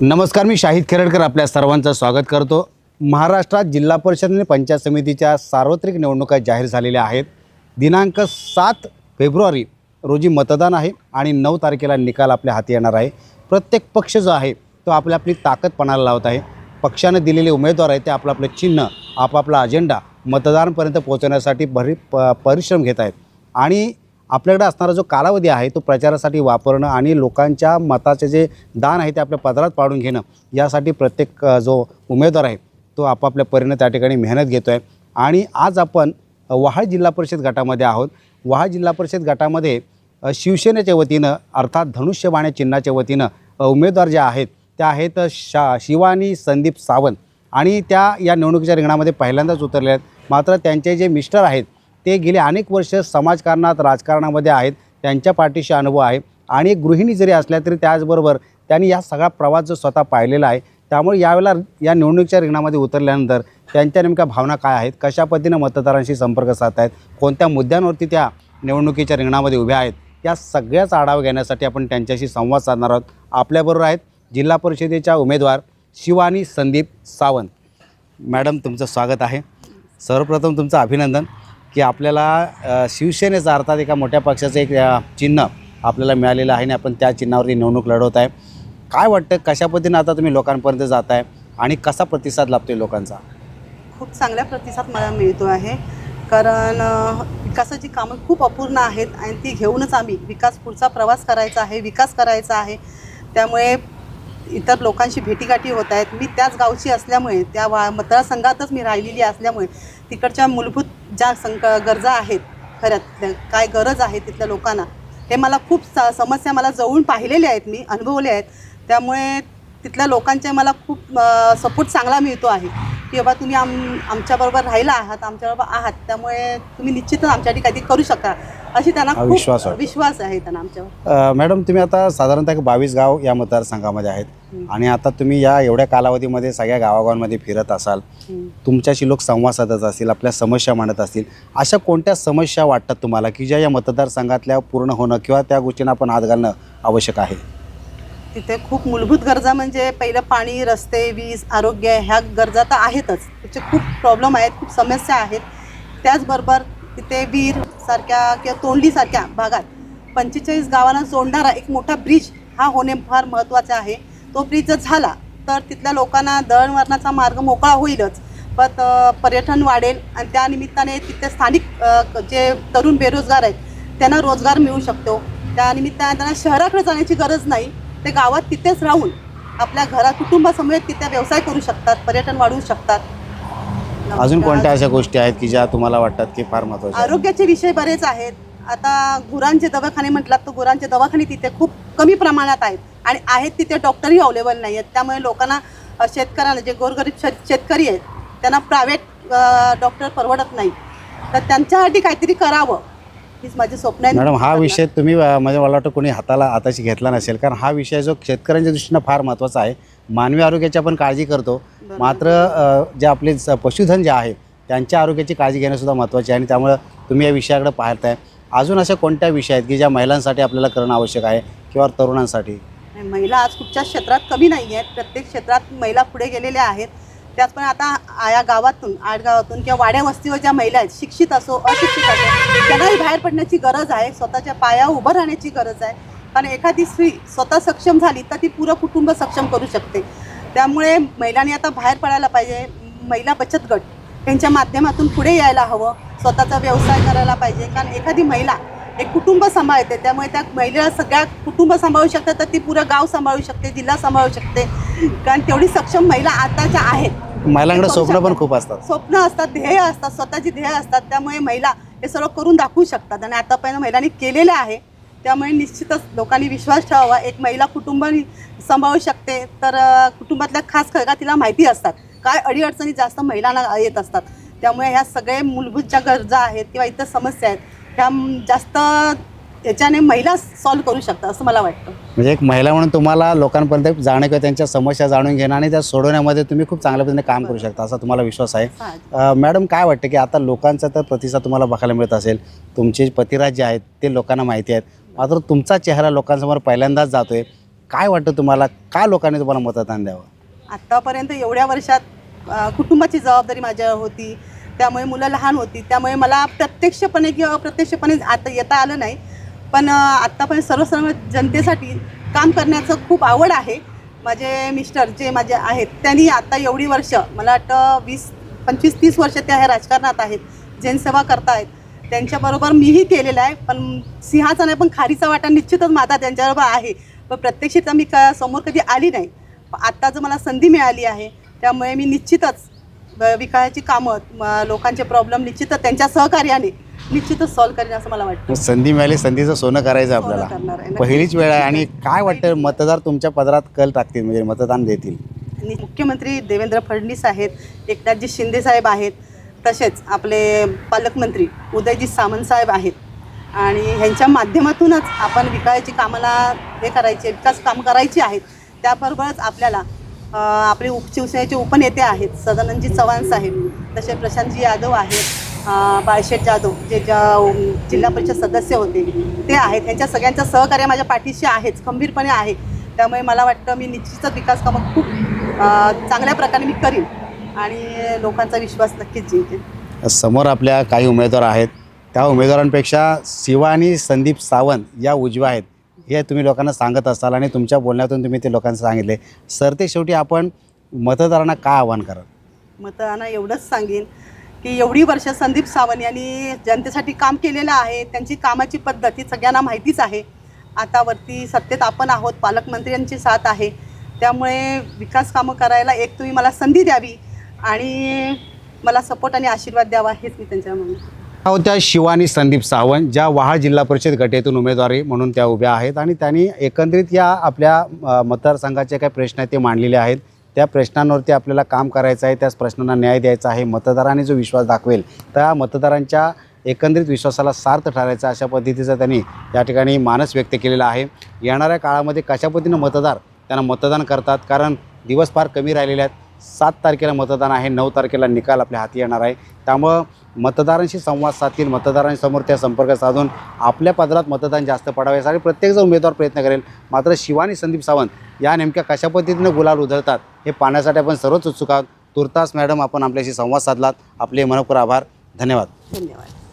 नमस्कार मी शाहिद खेरडकर आपल्या सर्वांचं स्वागत करतो. महाराष्ट्रात जिल्हा परिषद आणि पंचायत समितीच्या सार्वत्रिक निवडणुका जाहीर झालेल्या आहेत. दिनांक सात फेब्रुवारी रोजी मतदान आहे आणि नऊ तारखेला निकाल आपल्या हाती येणार आहे. प्रत्येक पक्ष जो आहे तो आपली आपली ताकद पणाला लावत आहे. पक्षानं दिलेले उमेदवार आहे ते आपलं आपलं चिन्ह आपापला अजेंडा मतदारांपर्यंत पोहोचवण्यासाठी भरी प परिश्रम घेत आहेत. आणि आपल्याकडे असणारा जो कालावधी आहे तो प्रचारासाठी वापरणं आणि लोकांच्या मताचे जे दान आहे ते आपल्या पदरात पाडून घेणं यासाठी प्रत्येक जो उमेदवार आहे तो आपापल्या परीनं त्या ठिकाणी मेहनत घेतो आहे आणि आज आपण वहाळ जिल्हा परिषद गटामध्ये आहोत. वहाळ जिल्हा परिषद गटामध्ये शिवसेनेच्या वतीनं अर्थात धनुष्यबाणे चिन्हाच्या वतीनं उमेदवार जे आहेत त्या आहेत शा शिवानी संदीप सावंत. आणि त्या या निवडणुकीच्या रिंगणामध्ये पहिल्यांदाच उतरले आहेत. मात्र त्यांचे जे मिस्टर आहेत ते गेले अनेक वर्ष समाजकारणात राजकारणामध्ये आहेत त्यांच्या पाठीशी अनुभव आहे. आणि एक गृहिणी जरी असल्या तरी त्याचबरोबर त्यांनी या सगळा प्रवास जो स्वतः पाहिलेला आहे त्यामुळे यावेळेला या निवडणुकीच्या रिंगणामध्ये उतरल्यानंतर त्यांच्या नेमक्या भावना काय आहेत कशा पद्धतीनं मतदारांशी संपर्क साधत आहेत कोणत्या मुद्द्यांवरती त्या निवडणुकीच्या रिंगणामध्ये उभ्या आहेत या सगळ्याचा आढावा घेण्यासाठी आपण त्यांच्याशी संवाद साधणार आहोत. आपल्याबरोबर आहेत जिल्हा परिषदेच्या उमेदवार शिवानी संदीप सावंत. मॅडम तुमचं स्वागत आहे. सर्वप्रथम तुमचं अभिनंदन. की आपल्याला शिवसेनेचा अर्थात एका मोठ्या पक्षाचं एक चिन्ह आपल्याला मिळालेलं आहे आणि आपण त्या चिन्हावरती निवडणूक लढवत आहे. काय वाटतं कशा पद्धतीनं आता तुम्ही लोकांपर्यंत जात आहे आणि कसा प्रतिसाद लाभतोय लोकांचा? खूप चांगला प्रतिसाद मला मिळतो आहे. कारण विकासाची कामं खूप अपूर्ण आहेत आणि ती घेऊनच आम्ही विकास पुढचा प्रवास करायचा आहे विकास करायचा आहे. त्यामुळे इतर लोकांशी भेटीगाठी होत आहेत. मी त्याच गावची असल्यामुळे त्या वा मतदारसंघातच मी राहिलेली असल्यामुळे तिकडच्या मूलभूत ज्या संक गरजा आहेत खऱ्यात काय गरज आहे तिथल्या लोकांना हे मला खूप स समस्या मला जवळून पाहिलेल्या आहेत मी अनुभवले आहेत त्यामुळे तिथल्या लोकांचे मला खूप सपोर्ट चांगला मिळतो आहे की बाबा तुम्ही आम आमच्याबरोबर राहिला आहात आमच्याबरोबर आहात त्यामुळे तुम्ही निश्चितच आमच्यासाठी काहीतरी करू शकता अशी त्यांना विश्वास. विश्वास आहे त्यांना आमच्यावर मॅडम तुम्ही आता साधारणतः बावीस गाव या मतदारसंघामध्ये आहेत. आणि आता तुम्ही या एवढ्या कालावधीमध्ये सगळ्या गावागावांमध्ये फिरत असाल. तुमच्याशी लोक संवाद साधत असतील आपल्या समस्या मांडत असतील अशा कोणत्या समस्या वाटतात तुम्हाला की ज्या या मतदारसंघातल्या पूर्ण होणं किंवा त्या गोष्टींना आपण हात घालणं आवश्यक आहे? तिथे खूप मूलभूत गरजा म्हणजे पहिलं पाणी रस्ते वीज आरोग्य ह्या गरजा तर आहेतच. त्याचे खूप प्रॉब्लेम आहेत खूप समस्या आहेत. त्याचबरोबर तिथे वीर सारख्या किंवा तोंडलीसारख्या भागात पंचेचाळीस गावांना जोडणारा एक मोठा ब्रिज हा होणे फार महत्त्वाचा आहे. तो ब्रिज जर झाला तर तिथल्या लोकांना दळणवळणाचा मार्ग मोकळा होईलच. पण पर्यटन वाढेल आणि त्या निमित्ताने तिथले स्थानिक जे तरुण बेरोजगार आहेत त्यांना रोजगार मिळू शकतो. त्या निमित्ताने त्यांना शहराकडे जाण्याची गरज नाही. ते गावात तिथेच राहून आपल्या घरा कुटुंबासमवेत तिथे व्यवसाय करू शकतात पर्यटन वाढवू शकतात. अजून कोणत्या अशा गोष्टी आहेत की ज्या तुम्हाला वाटतात की फार महत्त्वाच्या आहेत? आरोग्याचे विषय बरेच आहेत. आता गुरांचे दवाखाने म्हटलात तर गुरांचे दवाखाने तिथे खूप कमी प्रमाणात आहेत. आणि आहेत तिथे डॉक्टरही अवेलेबल नाही आहेत. त्यामुळे लोकांना शेतकऱ्यांना जे गोरगरीब शेत शेतकरी आहेत त्यांना प्रायव्हेट डॉक्टर परवडत नाही. तर त्यांच्यासाठी काहीतरी करावं. हीच माझी स्वप्न आहे. मॅडम हा विषय तुम्ही म्हणजे मला वाटतं कोणी हाताला हाताशी घेतला नसेल. कारण हा विषय जो शेतकऱ्यांच्या दृष्टीनं फार महत्त्वाचा आहे. मानवी आरोग्याची आपण काळजी करतो. मात्र जे आपले पशुधन जे आहे त्यांच्या आरोग्याची काळजी घेणंसुद्धा महत्त्वाचे आहे. आणि त्यामुळं तुम्ही या विषयाकडे पाहताय. अजून अशा कोणत्या विषय आहेत की ज्या महिलांसाठी आपल्याला करणं आवश्यक आहे? किंवा तरुणांसाठी? महिला आज कुठच्या क्षेत्रात कमी नाही आहेत प्रत्येक क्षेत्रात महिला पुढे गेलेल्या आहेत. त्यात पण आता या गावातून आडगावातून किंवा वाड्या वस्तीवर ज्या महिला आहेत शिक्षित असो अशिक्षित असो त्यांनाही बाहेर पडण्याची गरज आहे स्वतःच्या पायावर उभं राहण्याची गरज आहे. कारण एखादी स्त्री स्वतः सक्षम झाली तर ती पुरं कुटुंब सक्षम करू शकते. त्यामुळे महिलांनी आता बाहेर पडायला पाहिजे. महिला बचत गट त्यांच्या माध्यमातून पुढे यायला हवं. स्वतःचा व्यवसाय करायला पाहिजे. कारण एखादी महिला एक कुटुंब सांभाळते त्यामुळे त्या महिलेला सगळ्या कुटुंब सांभाळू शकते तर ती पुरं गाव सांभाळू शकते जिल्हा सांभाळू शकते. कारण तेवढी सक्षम महिला आताच्या आहेत महिलांकडे स्वप्न पण शकतात. खूप असतात. स्वप्न असतात ध्येय असतात स्वतःची ध्येय असतात. त्यामुळे महिला हे सर्व करून दाखवू शकतात. आणि आतापर्यंत महिलांनी केलेलं आहे. त्यामुळे निश्चितच लोकांनी विश्वास ठेवावा. एक महिला कुटुंब सांभाळू शकते तर कुटुंबातल्या खास खरगा तिला माहिती असतात. काय अडीअडचणी जास्त महिलांना येत असतात. त्यामुळे ह्या सगळे मूलभूत ज्या गरजा आहेत किंवा इतर समस्या आहेत ह्या जास्त याच्याने महिला सॉल्व्ह करू शकतात असं मला वाटतं. म्हणजे एक महिला म्हणून तुम्हाला लोकांपर्यंत जाणं किंवा त्यांच्या समस्या जाणून घेणं आणि त्या सोडवण्यामध्ये तुम्ही खूप चांगल्या पद्धतीने काम करू शकता असा तुम्हाला विश्वास आहे. मॅडम काय वाटतं की आता लोकांचा तर प्रतिसाद तुम्हाला बघायला मिळत असेल तुमचे पतिराज जे आहेत ते लोकांना माहिती आहेत मात्र तुमचा चेहरा लोकांसमोर पहिल्यांदाच जातोय. काय वाटतं तुम्हाला का लोकांनी तुम्हाला मतदान द्यावं? आत्तापर्यंत एवढ्या वर्षात कुटुंबाची जबाबदारी माझ्यावर होती त्यामुळे मुलं लहान होती. त्यामुळे मला प्रत्यक्षपणे किंवा अप्रत्यक्षपणे आता येता आलं नाही. पण अ, आत्तापर्यंत सर्वसाधारण जनतेसाठी काम करण्याचं खूप आवड आहे. माझे मिस्टर जे माझे आहेत त्यांनी आता एवढी वर्ष मला वाटतं वीस पंचवीस तीस वर्ष त्या ह्या राजकारणात आहेत जनसेवा करतायत. त्यांच्याबरोबर मीही केलेलं आहे पण सिंहाचा नाही पण खारीचा वाटा निश्चितच माझा त्यांच्याबरोबर आहे. पण प्रत्यक्षित मी का समोर कधी आली नाही. आत्ता जर मला संधी मिळाली आहे त्यामुळे मी निश्चितच विकासाची कामं लोकांचे प्रॉब्लेम निश्चितच त्यांच्या सहकार्याने निश्चितच सॉल्व्ह करेन असं मला वाटतं. संधी मिळाली संधीचं सोनं करायचं आपल्याला. करणार आहे. पहिलीच वेळ आहे. आणि काय वाटतं मतदार तुमच्या पदरात कल टाकतील म्हणजे मतदान देतील? आणि मुख्यमंत्री देवेंद्र फडणवीस आहेत एकनाथजी शिंदे साहेब आहेत तसेच आपले पालकमंत्री उदयजी सामंत साहेब आहेत. आणि ह्यांच्या माध्यमातूनच आपण विकासाची कामाला हे करायचे विकास काम करायची आहेत. त्याबरोबरच आपल्याला आपले उप शिवसेनेचे उपनेते आहेत सदानंदजी चव्हाण साहेब. तसे प्रशांतजी यादव आहेत बाळशेठ जाधव जे ज्या जिल्हा परिषद सदस्य होते ते आहेत. त्यांच्या सगळ्यांचं सहकार्य माझ्या पाठीशी आहेच खंबीरपणे आहे त्यामुळे मला वाटतं मी निश्चितच विकास कामं खूप चांगल्या प्रकारे मी करीन आणि लोकांचा विश्वास नक्कीच जिंकेन. समोर आपल्या काही उमेदवार आहेत. त्या उमेदवारांपेक्षा शिवा आणि संदीप सावंत या उजव्या आहेत. हे तुम्ही लोकांना सांगत असाल आणि तुमच्या बोलण्यातून तुम्ही ते लोकांना सांगितले. सर ते शेवटी आपण मतदारांना काय आव्हान कराल? मतदारांना एवढंच सांगेन की एवढी वर्ष संदीप सावंत यांनी जनतेसाठी काम केलेलं आहे. त्यांची कामाची पद्धत ही सगळ्यांना माहितीच आहे. आता वरती सत्तेत आपण आहोत पालकमंत्र्यांची साथ आहे. त्यामुळे विकास कामं करायला एक तुम्ही मला संधी द्यावी आणि मला सपोर्ट आणि आशीर्वाद द्यावा हेच मी त्यांच्या म्हणून. होत्या शिवानी संदीप सावंत ज्या वहाळ जिल्हा परिषद गटेतून उमेदवारी म्हणून त्या उभ्या आहेत आणि त्यांनी एकंदरीत या आपल्या मतदारसंघाचे काही प्रश्न आहेत ते मांडलेले आहेत. त्या प्रश्नांवरती आपल्याला काम करायचं आहे त्याच प्रश्नांना न्याय द्यायचा आहे मतदारांनी जो विश्वास दाखवेल त्या मतदारांच्या एकंदरीत विश्वासाला सार्थ ठरायचा अशा पद्धतीचा त्यांनी या ठिकाणी मानस व्यक्त केलेला आहे. येणाऱ्या काळामध्ये कशा पद्धतीनं मतदार त्यांना मतदान करतात? कारण दिवस फार कमी राहिलेले आहेत. सात तारखेला मतदान आहे नऊ तारखेला निकाल आपल्या हाती येणार आहे. त्यामुळं मतदारांशी संवाद साधतील मतदारांसमोर त्या संपर्क साधून आपल्या पदरात मतदान जास्त पडावे यासाठी प्रत्येकजण उमेदवार प्रयत्न करेल. मात्र शिवानी संदीप सावंत या नेमक्या कशा पद्धतीनं गुलाल उधळतात हे पाहण्यासाठी आपण सर्वच उत्सुक आहोत. तुर्तास मॅडम आपण आपल्याशी संवाद साधलात. आपले मनपूर आभार. धन्यवाद. धन्यवाद.